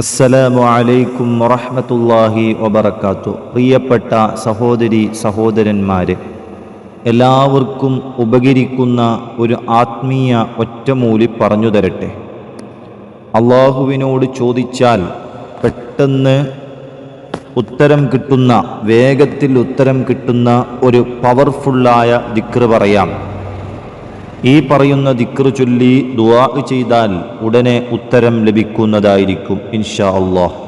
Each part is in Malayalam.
അസ്സലാമു അലൈക്കും വറഹ്മത്തുള്ളാഹി വബർക്കാത്തു പ്രിയപ്പെട്ട സഹോദരി സഹോദരന്മാരെ എല്ലാവർക്കും ഉപകരിക്കുന്ന ഒരു ആത്മീയ ഒറ്റമൂലി പറഞ്ഞു തരട്ടെ. അള്ളാഹുവിനോട് ചോദിച്ചാൽ പെട്ടെന്ന് ഉത്തരം കിട്ടുന്ന വേഗത്തിൽ ഉത്തരം കിട്ടുന്ന ഒരു പവർഫുള്ളായ ദിക്റ് പറയാം. ഈ പറയുന്ന ദിക്ർ ചൊല്ലി ദുവാ ചെയ്താൽ ഉടനെ ഉത്തരം ലഭിക്കുന്നതായിരിക്കും ഇൻഷാ അള്ളാഹ്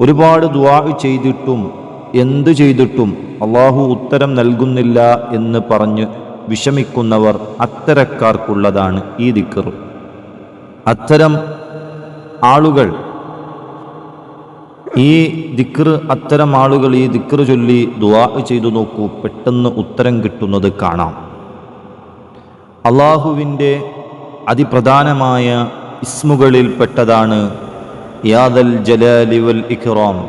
ഒരുപാട് ദുവാ ചെയ്തിട്ടും എന്ത് ചെയ്തിട്ടും അള്ളാഹു ഉത്തരം നൽകുന്നില്ല എന്ന് പറഞ്ഞ് വിഷമിക്കുന്നവർ അത്തരക്കാർക്കുള്ളതാണ് ഈ ദിക്ർ അത്തരം ആളുകൾ ഈ ദിക്ർ അത്തരം ആളുകൾ ഈ ദിക്ർ ചൊല്ലി ദുവാ ചെയ്തു നോക്കൂ പെട്ടെന്ന് ഉത്തരം കിട്ടുന്നത് കാണാം. അള്ളാഹുവിന്റെ അതിപ്രധാനമായ ഇസ്മുകളിൽപ്പെട്ടതാണ് യാദൽ ജലാലിവൽ ഇഖ്റാം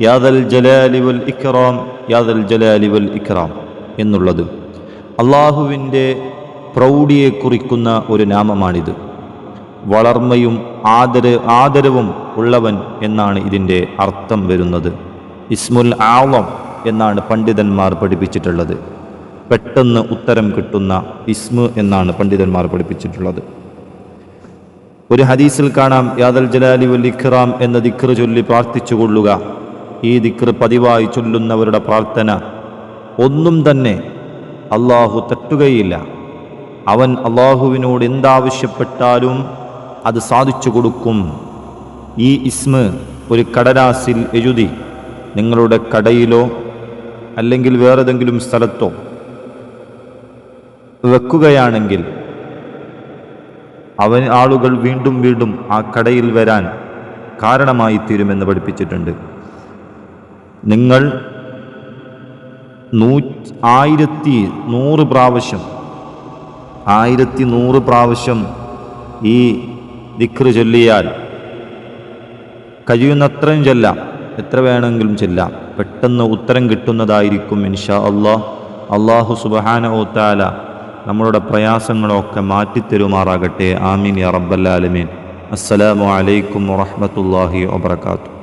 യാദൽ ജലാലിവൽ ഇഖ്റാം യാദൽ ജലാലിവൽ ഇഖ്റാം എന്നുള്ളത് അള്ളാഹുവിന്റെ പ്രൗഢിയെ കുറിക്കുന്ന ഒരു നാമമാണിത്. വളർമ്മയും ആദര ആദരവും ഉള്ളവൻ എന്നാണ് ഇതിന്റെ അർത്ഥം വരുന്നത്. ഇസ്മുൽ ആളം എന്നാണ് പണ്ഡിതന്മാർ പഠിപ്പിച്ചിട്ടുള്ളത്. പെട്ടെന്ന് ഉത്തരം കിട്ടുന്ന ഇസ്മ എന്നാണ് പണ്ഡിതന്മാർ പഠിപ്പിച്ചിട്ടുള്ളത്. ഒരു ഹദീസിൽ കാണാം യാദൽ ജലാലി വൽ ഇഖ്റാം എന്ന ദിക്ർ ചൊല്ലി പ്രാർത്ഥിച്ചു കൊള്ളുക. ഈ ദിക്ർ പതിവായി ചൊല്ലുന്നവരുടെ പ്രാർത്ഥന ഒന്നും തന്നെ അള്ളാഹു തട്ടുകയില്ല. അവൻ അള്ളാഹുവിനോട് എന്താവശ്യപ്പെട്ടാലും അത് സാധിച്ചു കൊടുക്കും. ഈ ഇസ്മ ഒരു കടലാസിൽ എഴുതി നിങ്ങളുടെ കടയിലോ അല്ലെങ്കിൽ വേറെതെങ്കിലും സ്ഥലത്തോ വെക്കുകയാണെങ്കിൽ അവൻ ആളുകൾ വീണ്ടും വീണ്ടും ആ കടയിൽ വരാൻ കാരണമായി തീരുമെന്ന് പഠിപ്പിച്ചിട്ടുണ്ട്. നിങ്ങൾ നൂ ആയിരത്തി നൂറ് പ്രാവശ്യം ആയിരത്തി നൂറ് പ്രാവശ്യം ഈ ദിക്റ് ചൊല്ലിയാൽ കഴിയുന്നത്രയും ചെല്ലാം എത്ര വേണമെങ്കിലും ചെല്ലാം പെട്ടെന്ന് ഉത്തരം കിട്ടുന്നതായിരിക്കും ഇൻഷാ അള്ളാഹ് അള്ളാഹു സുബഹാന ഓത്താല നമ്മളുടെ പ്രയാസങ്ങളൊക്കെ മാറ്റിത്തരുമാറാകട്ടെ. ആമീൻ യാ റബ്ബല്ലാലമീൻ അസ്സലാമു അലൈക്കും വറഹമത്തല്ലാഹി വബർക്കാത്തു